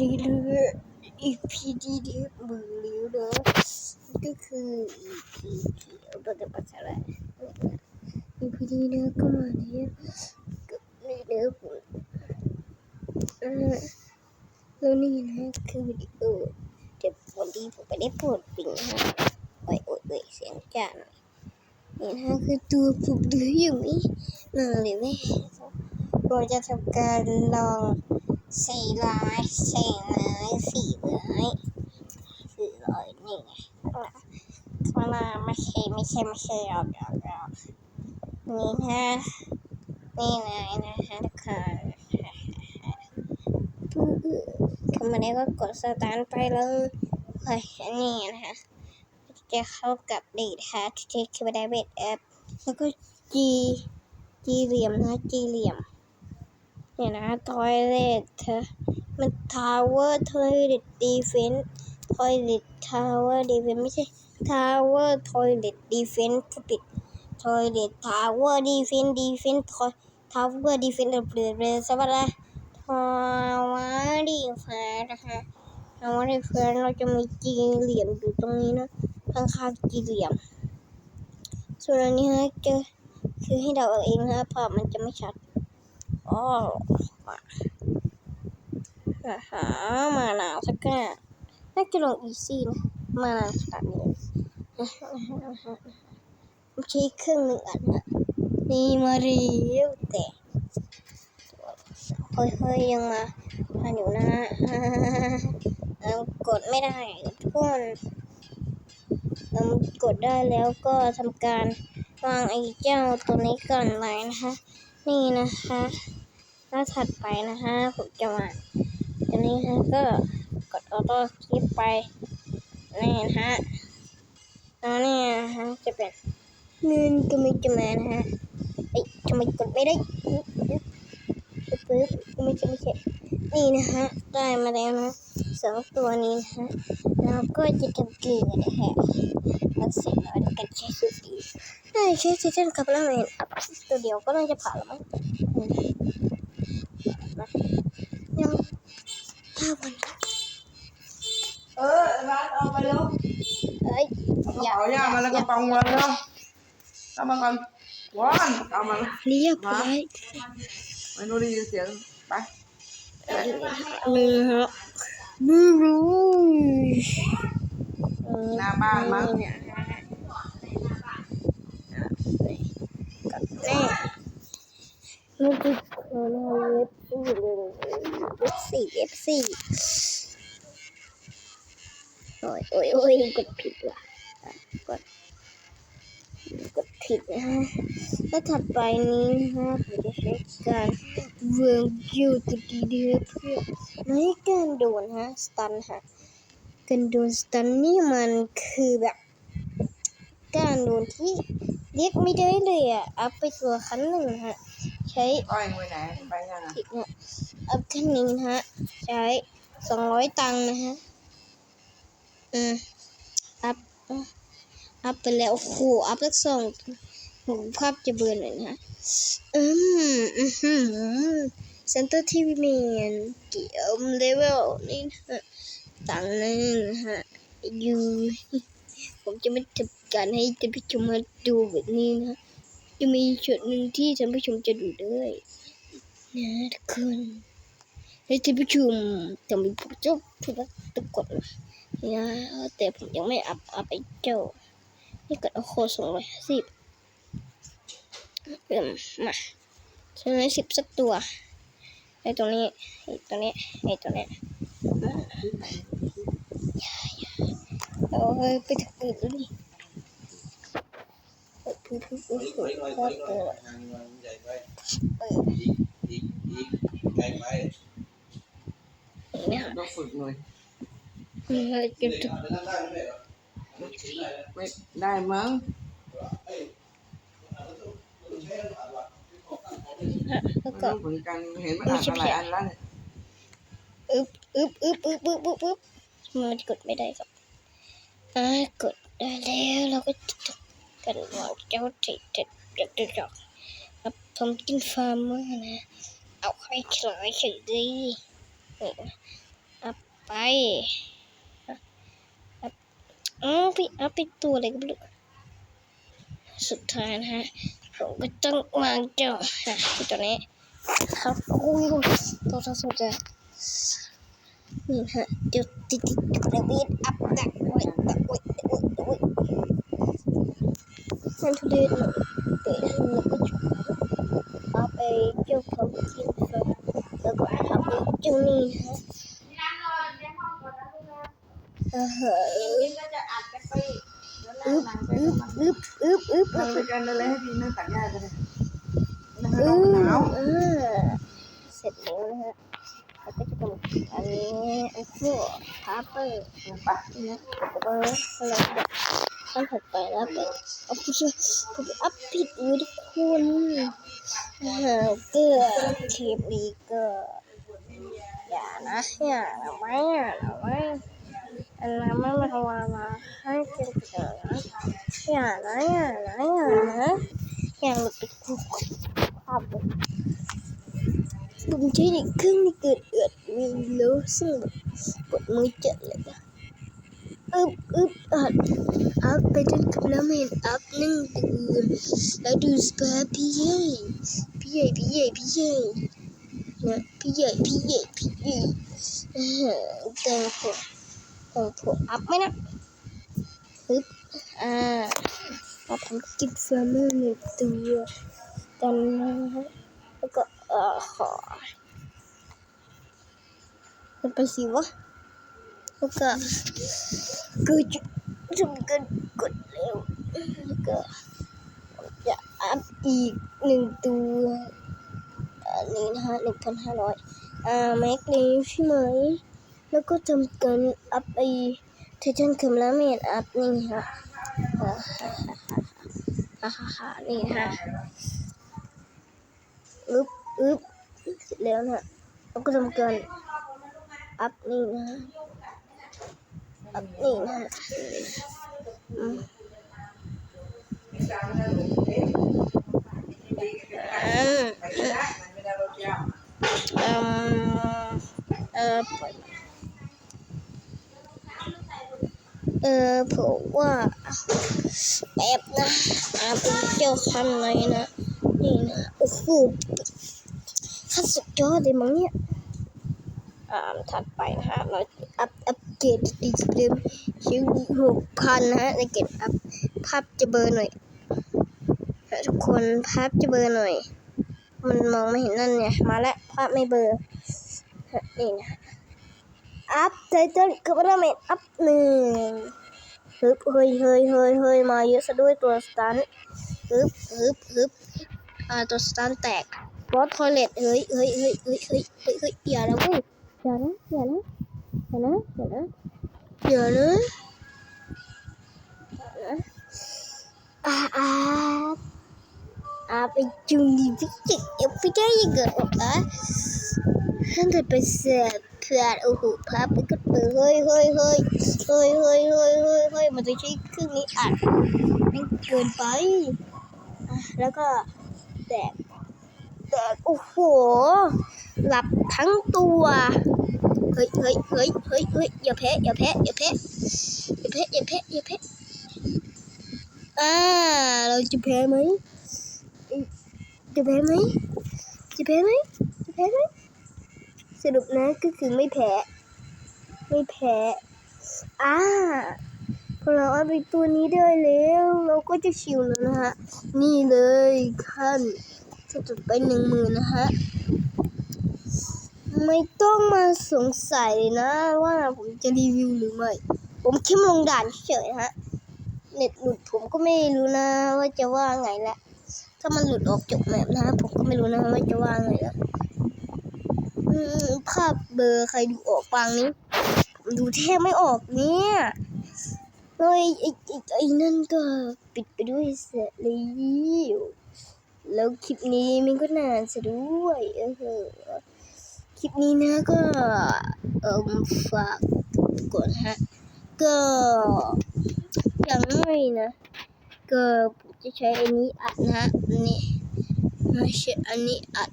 ดีเลยอีพีดีดีมือเลี้วเด้อก็คืออีพีที่เอาไปกับภาษาอะอีพีดีเด้อก็มาเนี่ยก็นี่เด้อผมเออแล้วนี่นะคือวิดีโอเดี๋ยววันนี้ผมไปได้ปรดปิงนะโอ้ยโอ้ยโอ้ยเสียงจ้าหน่อยนี่นะคือตัวผมดูออยู่ไหมนั่นเลยเว้ยเราจะทำการลอง สี่ร้อยสี่ร้อยสี่ร้อยสี่ร้อยนี่ไงข้างหน้าไม่ใช่ไม่ใช่ไม่ใช่เอาเอาเอานี่นะนี่นะนะฮะทุกคนทำมาได้ก็กดสตาร์ทไปเลยเฮ้ยนี่นะฮะจะเข้ากับดีดฮะที่คือได้เบสแอปแล้วก็ G G เหลี่ยมนะ G เหลี่ยม เนี่ยนะทอยเลทมันทาวเวอร์ทอยเลทดีเฟนทอยเลททาวเวอร์ดีเฟนไม่ใช่ทาวเวอร์ทอยเลทดีเฟนต์ผู้ผิดทอยเลททาวเวอร์ดีเฟนดีเฟนทอยทาวเวอร์ดีเฟนต์เปลี่ยนเป็นสวัสดีทาวเวอร์ดีเฟนนะคะทาวเวอร์ดีเฟนเราจะมีจีเหลี่ยมอยู่ตรงนี้นะข้างๆจีเหลี่ยม ส่วนอันนี้ฮะจะคือให้เดาเอาเองนะภาพมันจะไม่ชัด อ๋อมาหามาหนาวสักแก่น่าจะลงอีซี่นะ มาหนาวขนาดนี้ไม่ใช่เครื่งหนึ่งอันนะนี่มาเรียวแต่เฮ้ยเฮ้ยยังมาทันอยู่นะกดไม่ได้ทุกคนกดได้แล้วก็ทำการวางไอ้เจ้าตัวนี้ก่อนเลยนะคะ นี่นะคะหน้าถัดไปนะคะ ผมจะมาอันนี้ฮะก็กดออโต้คลิปไปนี่นะฮะแล้วนี่นะฮะจะเป็นเงินก็ไม่จะมานะฮะเอ้ทำไมกดไม่ได้ปึ๊บปึ๊บไม่ใช่ไม่ใช่นี่นะฮะได้มาแล้วนะสองตัวนี้นะฮะแล้วก็จะทำเกลือนะฮะแล้วเสร็จแล้วกันใช้สูตรดี ได้ใช้ซีซันกับแล้วเองตัวเดียวก็น่าจะผ่านแล้วมั้งยังห้าวันเออร้านเอาไปแล้วเอ้ยเอากระเป๋าย่ามาแล้วกระเป๋ามาแล้วเอามาก่อนว้านเอามาเรียบร้อยไม่รู้ได้ยินเสียงไปนี่ฮะไม่รู้เออหน้าบ้านมั้งเนี่ยกับแม่ นี่คือคนเว็บสี่เลยเว็บสี่เว็บสี่โอ้ยโอ้ยโอ้ยกดผิดว่ะกดกดผิดนะฮะแล้วถัดไปนี้นะฮะผมจะใช้การเวิร์กยูตัวดีเดียเพื่อไม่ให้การโดนฮะสตันฮะการโดนสตันนี่มันคือแบบการโดนที่เรียกไม่ได้เลยอะอัพไปตัวขั้นหนึ่งฮะ ใช้ก้อยไปไหนไปยังอะผิดเนี่ยอัพขั้นหนึ่งฮะ ใช้สองร้อยตังค์นะฮะ อืม อัพ อัพไปแล้ว โอ้โห อัพสักสองโหภาพจะเบือนเลยนะ อืม อือหือเซนเตอร์ทีวีเมนเกี่ยวเลเวลนี่นะฮะต่างนึงนะฮะ อยู่ ผมจะไม่ทำการให้ท่านผู้ชมมาดูแบบนี้นะ จะมีช็อตหนึ่งที่ท่านผู้ชมจะดูด้วยนะทุกคนและท่านผู้ชมจะมีผมจะพูดว่าตะกดนะนะแต่ผมยังไม่อัพอัพไอ้เจ้านี่กดเอาโคสองร้อยห้าสิบเริ่มมาใช้สิบสักตัวไอ้ตรงนี้ไอ้ตรงนี้ไอ้ตรงนี้เอาเฮ้ยไปถึงอื่นแล้วนี่ เออพึ่งพึ่งพึ่งพึ่งพอเปิดเออเนี่ยต้องฝึกหน่อยนี่เฮ้ยจะถึงไม่ได้มั้งแล้วก็เหมือนกันเห็นมันอ่านอะไรอันล้วเนี่ยอึบอึบอึบอึบอึบอึบอึบมันกดไม่ได้ครับอ่ากดได้แล้วเราก็จะ กันว่าเจ้าติดติดติดติดติดครับผมกินฟาร์มเมอร์นะ เอาให้ขลายเฉยดีอัพไปอัพอ๋อพี่อัพไปตัวอะไรก็ไม่รู้สุดท้ายนะฮะผมก็ต้องวางเจ้าฮะที่ตัวนี้ครับโอ้ยตัวทั้งสองจะนี่ฮะเดี๋ยวติดติดกระเบียดอัพดักไว้ดักไว้ดักไว้ ดักไว้นั่นทุเรศเลยเตะให้มันก็จุกเอาไปเจ้าของกินฟังแล้วก็ทำไปเจ้านี่ฮะเออเฮ้ยก็จะอัดกันไปแล้วอึ๊บนั่งไปอึ๊บอึ๊บอึ๊บอึ๊บนั่งไปอึ๊บกันเลยให้พี่นั่งตักหญ้าไปเลยนั่งให้อึ๊น้องหนาวบเออเสร็จแล้วนะฮะแล้วก็จะทำอันนี้อันคู่พาเปอร์ไปนะแล้วก็เราจะ ขั้นถัดไปแล้วเป็นเอาผู้ช่วยผมอัพผิดอุ้ยทุกคนเออเกลือเทปนี้เก็อย่านะอย่านะไม่อย่านะไม่อันนั้นไม่มาทำอะไรมาให้เกินเถอะนะอย่านะอย่านะอย่านะอย่าหลุดไปคุกภาพเลยผมใช้ในเครื่องนี่เกิดเอือดมีรู้ซึ่งแบบปวดมือเจัดเลยนะ อึบอึบอัดอัพไปจนกับน้ำเห็นอัพนั่งดูแล้วดูสปาพี่ใหญ่พี่ใหญ่พี่ใหญ่พี่ใหญ่นะพี่ใหญ่พี่ใหญ่พี่ใหญ่แต่ผมของผมอัพไหมนะอึบอ่าเราทำกิฟต์เฟอร์เมอร์หนึ่งตัวกันนะฮะแล้วก็เอ่อขอมันไปสิวะ แล้วก็กูจะทำกันกดเร็วแล้วก็จะอัพอีกหนึ่งตัวอันนี้นะฮะหนึ่งพันห้าร้อยอ่าแม็กนี้ใช่ไหมแล้วก็ทำการอัพไอเทชันคัมลาเมนอัพนี่ฮะอ่าฮ่าฮ่าฮ่านี่ฮะอึ๊บอึ๊บเสร็จแล้วนะเราก็ทำการอัพนี่นะ ฮะอัพนี่นะฮะอืมอืมอืมเออเออผมว่าแบบนะอาเป็นเจ้าคันเลยนะ นี่นะ โอ้โหขั้นสุดยอดเลยมั้งเนี่ย ถัดไปนะฮะเราอัพอัพเกรดดีเดิมชิวหกพันนะฮะในเกรดอัพภาพจะเบอร์หน่อยนะทุกคนภาพจะเบอร์หน่อย มันมองไม่เห็นนั่นเนี่ยมาแล้วภาพไม่เบอร์นี่นะอัพไทเทนคาร์บอนเมนอัพหนึ่งฮึบเฮ้ยเฮ้ยเฮ้ยเฮ้ยมาเยอะซะด้วยตัวสตันฮึบฮึบฮึบอ่าตัวสตันแตกบอสทอยเลตเฮ้ยเฮ้ยเฮ้ยเฮ้ยเฮ้ยเฮ้ยเฮ้ยอย่านะเว้ยอ ย่านะอย่านะอย่านะอย่านะอย่านะอย่านะอ่าอ่าอ่าไปจุงดีพิจิตรยังไม่ได้ยังไงอะท่านถัดไปเสียเพื่อนโอ้โหภาพมันก็เปิดเฮ้ยเฮ้ยเฮ้ยเฮ้ยเฮ้ยเฮ้ยเฮ้ยเฮ้ยมันจะใช้เครื่องนี้อัดไม่เกินไปอะแล้วก็แตกแตกโอ้โหห ลับทั้งตัว เฮ้ยเฮ้ยเฮ้ยเฮ้ยเฮ้ยอย่าแพ้อย่าแพ้อย่าแพ้อย่าแพ้อย่าแพ้อย่าแพ้อ่าเราจะแพ้ไหมจะแพ้ไหมจะแพ้ไหมจะแพ้ไหมสรุปนะก็คือไม่แพ้ ไม่แพ้อ่าพอเราเอาไปตัวนี้ได้แล้ว เราก็จะชิวแล้วนะฮะ นี่เลยขั้นจะจุดไปหนึ่งหมื่นนะฮะ ไม่ต้องมาสงสัยนะว่าผมจะรีวิวหรือไม่ ผมแค่มลงด่านเฉยฮะ เน็ตหลุดผมก็ไม่รู้นะว่าจะว่าไงละถ้ามันหลุดออกจบแมปนะผมก็ไม่รู้นะว่าจะว่าไงละอืมภาพเบอร์ใครดูออกปางนี้ผมดูแทบไม่ออกเนี่ยเลยไอ้ไอ้ไอ้นั่นก็ปิดไปด้วยเสร็จแล้วแล้วคลิปนี้มันก็นานซะด้วยเออ คลิปนี้นะก็เออฝากกดฮะก็อย่างน้อยนะก็ผมจะใช้อันนี้อัดนะฮะอันนี้ไม่ใช่อันนี้อัด